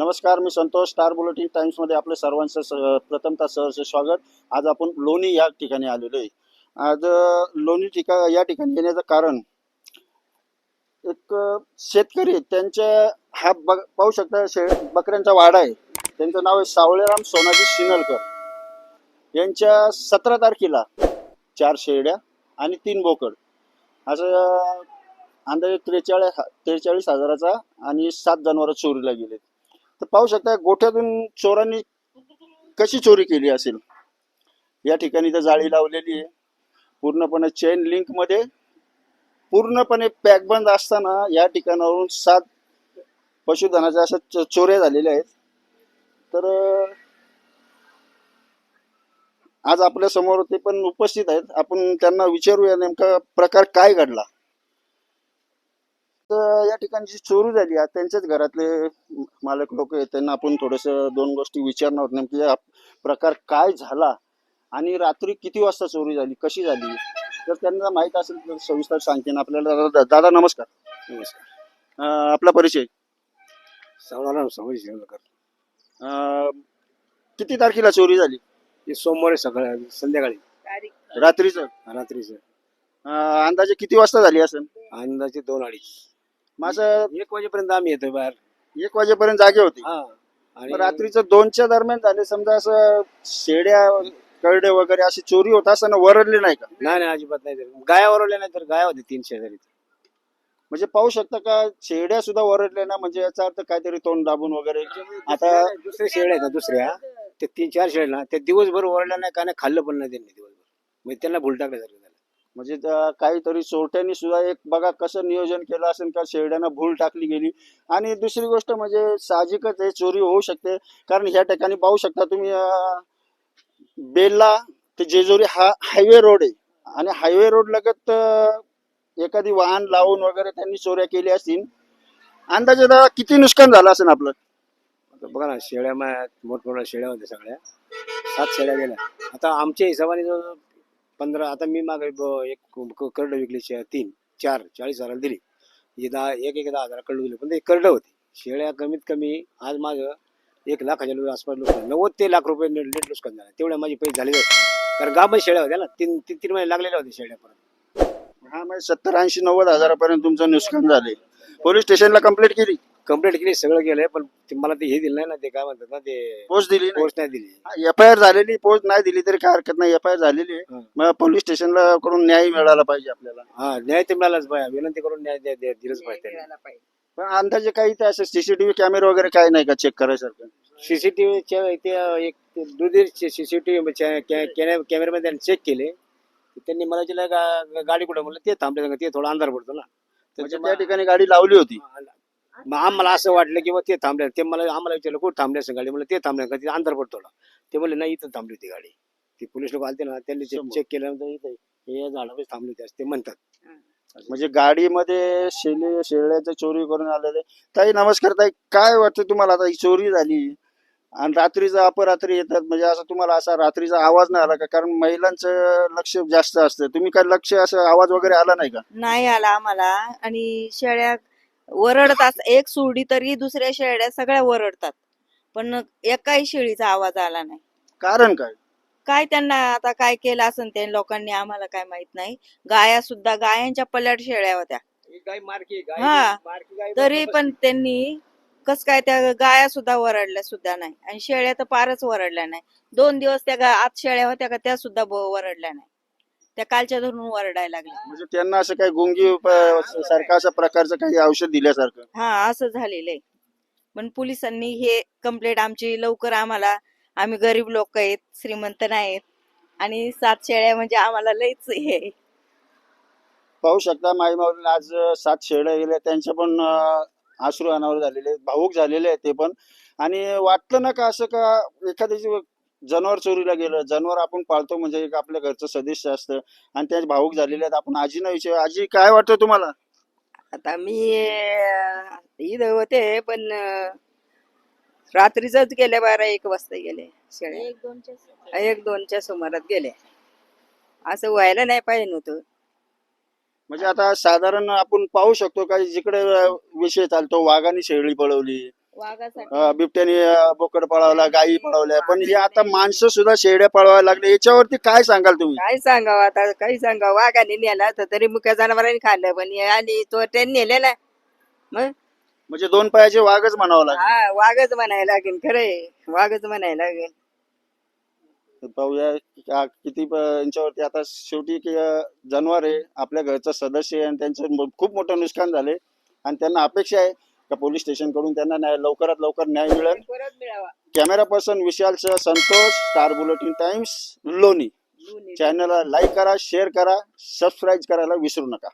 नमस्कार मी Santosh. Star Bulletin टाइम्समध्ये आपले सर्वांचं स- प्रथमतः सहर्ष स्वागत. आज आपण लोणी या ठिकाणी आलेलो आहे. आज लोणी ठिका या ठिकाणी येण्याचं कारण एक शेतकरी त्यांच्या हा बघ पाहू शकता शे बकऱ्यांचा वाडा आहे. त्यांचं नाव आहे सावळेराम सोनाजी शिनलकर. यांच्या सतरा तारखेला चार शेळ्या आणि तीन बोकड. असं अंदाजे त्रेचाळीस त्रेचाळीस हजाराचा आणि सात जनावरं चोरीला गेले तर पाहू शकता गोठ्यातून चोरांनी कशी चोरी केली असेल? या ठिकाणी तर जाळी लावलेली आहे. पूर्णपणे चेन लिंकमध्ये पूर्णपणे पॅकबंद असताना या ठिकाणावरून सात पशुधनाच्या अशा च- चोऱ्या झालेल्या आहेत. तर आज आपल्यासमोर ते पण उपस्थित आहेत. आपण त्यांना विचारूया नेमका प्रकार काय घडला? या ठिकाणी जी चोरी झाली आहे त्यांच्याच घरातले मालक लोक आहेत. त्यांना आपण थोडस दोन गोष्टी विचारणार आहोत. नेमकी हा प्रकार काय झाला आणि रात्री किती वाजता चोरी झाली कशी झाली? तर त्यांना माहीत असेल तर सविस्तर सांगते आपल्याला दादा- दादा नमस्कार. नमस्कार. अं, आपला परिचय. सावळाराम समाज शिवकर अं, किती तारखेला चोरी झाली? हे सोमवारी सकाळी संध्याकाळी. रात्रीचं? रात्रीचं. अंदाजे किती वाजता झाली असेल? अंदाजे दोन अडीच. माझं एक वाजेपर्यंत आम्ही येतोय बाहेर. एक वाजेपर्यंत जागे होती. हा. आणि रात्रीचं दोनच्या दरम्यान झाले समजा असं शेड्या करडे वगैरे अशी चोरी होत असताना वरडले नाही का? नाही नाही अजिबात नाही तर गाया वरवल्या नाही तर गाया होते तीन शेजारी म्हणजे पाहू शकता का शेड्या सुद्धा वरडल्या ना? म्हणजे याचा अर्थ काहीतरी तोंड दाबून वगैरे. आता दुसऱ्या शेळ्या आहेत ना दुसऱ्या ते तीन चार शेळ्या ना ते दिवसभर वरवल्या नाही काय नाही खाल्लं पण नाही त्यांनी दिवसभर. म्हणजे त्यांना भूल टाकल्यासारखं झालं. म्हणजे काहीतरी चोरट्यांनी सुद्धा एक बघा कसं नियोजन केलं असेल का शेरड्यांना भूल टाकली गेली. आणि दुसरी गोष्ट म्हणजे साहजिकच हे चोरी होऊ शकते. कारण ह्या ठिकाणी पाहू शकता तुम्ही बेल्ला ते जेजुरी हा हायवे रोड आहे. आणि हायवे रोड लगत एखादी वाहन लावून वगैरे त्यांनी चोऱ्या केल्या असतील. अंदाजे दादा किती नुकसान झालं असेल आपलं? आता बघा ना शेळ्या मोठमोठ्या शेळ्या होत्या सगळ्या. सात शेळ्या गेल्या. आता आमच्या हिशोबाने जो पंधरा आता मी मागे ब- एक कर्ड विकली शे- तीन चार चाळीस हजाराला दिली. म्हणजे दहा एक एक दहा हजार करडं दिली पण ते करडं होती. शेळ्या कमीत कमी आज माझं एक लाखाच्या लो- आसपास नुकसान नव्वद ते लाख रुपये ने- नेट नुकसान झालं तेवढ्या माझे पैसे झाले होते. कारण गावमध्ये शेळ्या होत्या ना तीन तीन तीन महिने लागलेल्या होत्या शेळ्या परत हा म्हणजे सत्तर ऐंशी नव्वद हजारापर्यंत तुमचं नुकसान झाले. पोलीस स्टेशनला कंप्लेंट केली. कंप्लीट केली सगळं केलंय पण ते मला ते हे दिलं नाही ना ते काय म्हणतात ना ते पोस्ट दिली पोस्ट नाही दिली. एफ आय आर झालेली पोस्ट नाही दिली तरी काय हरकत नाही. एफ आय आर झालेली आहे. हा. मग पोलीस स्टेशनला कडून न्याय मिळाला पाहिजे आपल्याला. हा न्याय ते मिळालाच पाहिजे. विनंती करून न्याय द्या- द्या- दिलंच पाहिजे त्यांनी. पण अंदाजे काही ते असं सीसीटीव्ही कॅमेरे वगैरे काही नाही का चेक करायसारखं? सीसीटीव्हीच्या ते एक दुधीर सीसीटीव्ही कॅमेरामध्ये त्यांनी चेक केले. त्यांनी मला दिला गा- गाडी कुठं म्हणलं ते थांबले. ते थोडा अंधार पडतो ना. म्हणजे त्याच्या त्या ठिकाणी गाडी लावली होती. मग आम्हाला असं वाटलं की ते थांबले. ते मला आम्हाला विचारलं कुठं थांबले असं गाडी? म्हणलं ते थांबले का ते अंधार पडतो ते म्हणले नाही इथं थांबली होती गाडी. ते पोलीस लोक आलते ना त्यांनी. चेक केल्यानंतर इथं हे झाडापाशी थांबली होती असं ते म्हणतात. म्हणजे गाडीमध्ये शेले शेळ्याचं चोरी करून आलेले. ताई नमस्कार ताई. काय वाटतं तुम्हाला? आता ही चोरी झाली आणि रात्रीचा अपरात्री येतात. म्हणजे असं तुम्हाला असा रात्रीचा आवाज नाही आला का? कारण महिलांचं लक्ष जास्त असतं. तुम्ही काय लक्ष असं आवाज वगैरे आला नाही का? नाही आला आम्हाला. आणि शेळ्या वरडतात एक सोडी तरी दुसऱ्या शेळ्या सगळ्या वरडतात. पण एकाही शेळीचा आवाज आला नाही. कारण काय? काय त्यांना आता काय केलं असेल ते? लोकांनी आम्हाला काय माहीत नाही. गाया सुद्धा गायांच्या पल्याट शेळ्या होत्या. ही गाय मारकी गाय हा. मारकी गाय तरी पण त्यांनी कस काय त्या गाया सुद्धा वरडल्या सुद्धा नाही. आणि शेळ्या तर फारच वरडल्या नाही. दोन दिवस त्या गा- आत शेळ्या होत्या का त्या सुद्धा वरडल्या नाही. त्या कालच्या धरून वरडायला लागल्या. म्हणजे त्यांना असं काही गुंगी प- सारखं अशा प्रकारचं काही औषध दिल्यासारखं? हा असं झालेलं आहे. पण पोलिसांनी हे कंप्लेंट आमची लवकर आम्हाला आम्ही गरीब लोक आहेत श्रीमंत नाहीत. आणि सात शेळ्या म्हणजे आम्हाला लईच हे आहे. पाहू शकता माई माऊली आज सात शेळ्या गेल्या त्यांच्या पण अं, अश्रू अनावर झालेले आहेत, भाऊक झालेले आहेत ते पण. आणि वाटलं ना का असं का एखाद्याची जनावर चोरीला गेलं जनावर आपण पाळतो म्हणजे एक आपल्या घरचं सदस्य असतं. आणि त्या भाऊक झालेले आहेत आपण. आजीना विचार आजी काय वाटतं तुम्हाला? आता मी अं, इथं होते पण अं, रात्रीच गेले बारा एक वाजता गेले शेळ्या एक दोनच्या सुमारात गेले. असं व्हायला नाही पाहिजे नव्हतं. म्हणजे आता साधारण आपण पाहू शकतो का जिकडे अं, विषय चालतो वाघाने शेळी पळवली वाघासाठी. अं, बिबट्याने अं, बोकड पळवला गायी पळवल्या. पण हे आता माणसं सुद्धा शेड्या पळवायला लागले. याच्यावरती काय सांगाल तुम्ही? काय सांगावं आता? काही सांगावं? वाघाने नेला तर तरी मुख्या जनावरांनी खाल्लं पण हे आणि तो त्यांनी नेलेला मग? म्हणजे दोन पायाचे वाघच म्हणावं लागेल. हा वाघच म्हणायला लागेल. खरंय वाघच म्हणायला लागेल. पाहूया किती प- यांच्यावरती आता शेवटी की, अं, जनावर आहे. आपल्या घरचं सदस्य आहे आणि त्यांचं मो- खूप मोठं नुकसान झाले आणि त्यांना अपेक्षा आहे का पोलीस स्टेशनकडून त्यांना न्याय लवकरात लवकर न्याय मिळेल. परत मिळावा. Camera person विशालसह Santosh Star Bulletin Times Loni. दोन्ही. चॅनलला लाईक करा शेअर करा सबस्क्राईब करायला विसरू नका.